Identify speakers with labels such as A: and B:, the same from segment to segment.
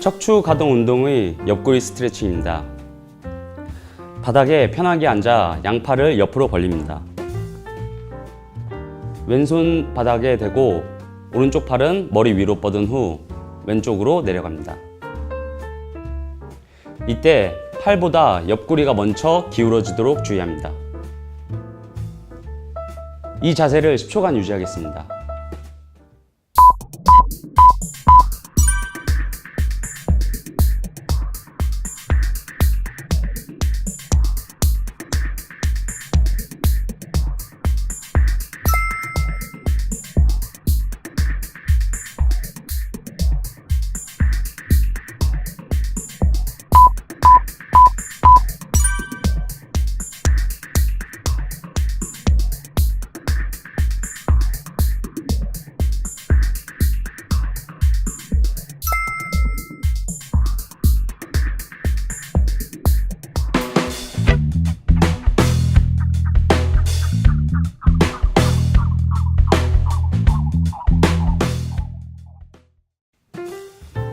A: 척추 가동 운동의 옆구리 스트레칭입니다. 바닥에 편하게 앉아 양팔을 옆으로 벌립니다. 왼손 바닥에 대고 오른쪽 팔은 머리 위로 뻗은 후 왼쪽으로 내려갑니다. 이때 팔보다 옆구리가 먼저 기울어지도록 주의합니다. 이 자세를 10초간 유지하겠습니다.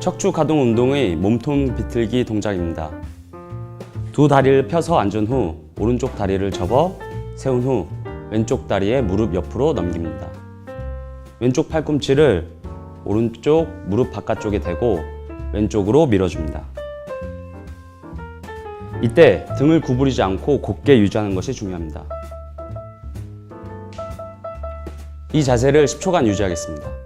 A: 척추 가동 운동의 몸통 비틀기 동작입니다. 두 다리를 펴서 앉은 후 오른쪽 다리를 접어 세운 후 왼쪽 다리에 무릎 옆으로 넘깁니다. 왼쪽 팔꿈치를 오른쪽 무릎 바깥쪽에 대고 왼쪽으로 밀어줍니다. 이때 등을 구부리지 않고 곧게 유지하는 것이 중요합니다. 이 자세를 10초간 유지하겠습니다.